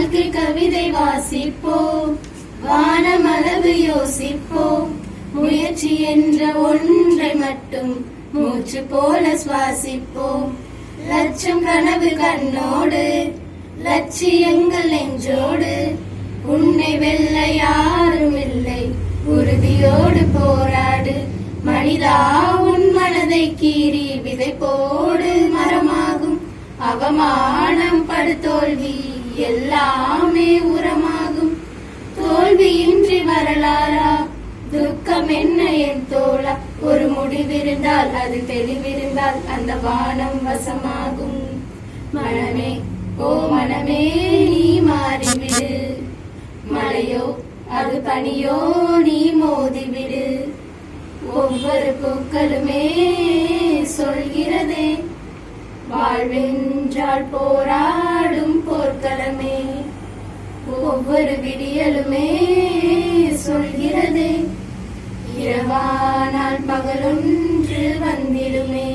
வாழ்க்கை கவிதை வாசிப்போம். வானமளவு யோசிப்போம். முயற்சி என்ற ஒன்றை மட்டும் மூச்சு போல சுவாசிப்போம். லட்சம் கனவு கண்ணோடு லட்சியங்கள் நெஞ்சோடு உன்னை வெல்ல யாரும் இல்லை. உறுதியோடு போராடு மனிதா உன் மனதை கீறி விதை போடு மரமாகும் அவமானம் ஆமே உரமாகும். தோல்வியின்றி வரலாறா? துக்கம் என்ன என் தோழா? ஒரு முடிவிருந்தால் அது தெளிவிருந்தால் அந்த வானம் வசமாகும். மனமே ஓ மனமே நீ மாறிவிடு. மழையோ அது பனியோ நீ மோதிவிடு. ஒவ்வொரு பூக்களுமே சொல்கிறதே வாழ்வென்றால் போராடும் போர்க்கள் ஒவ்வொரு விடியலுமே சொல்கிறதே. இரவானால் பகலொன்று வந்திடுமே.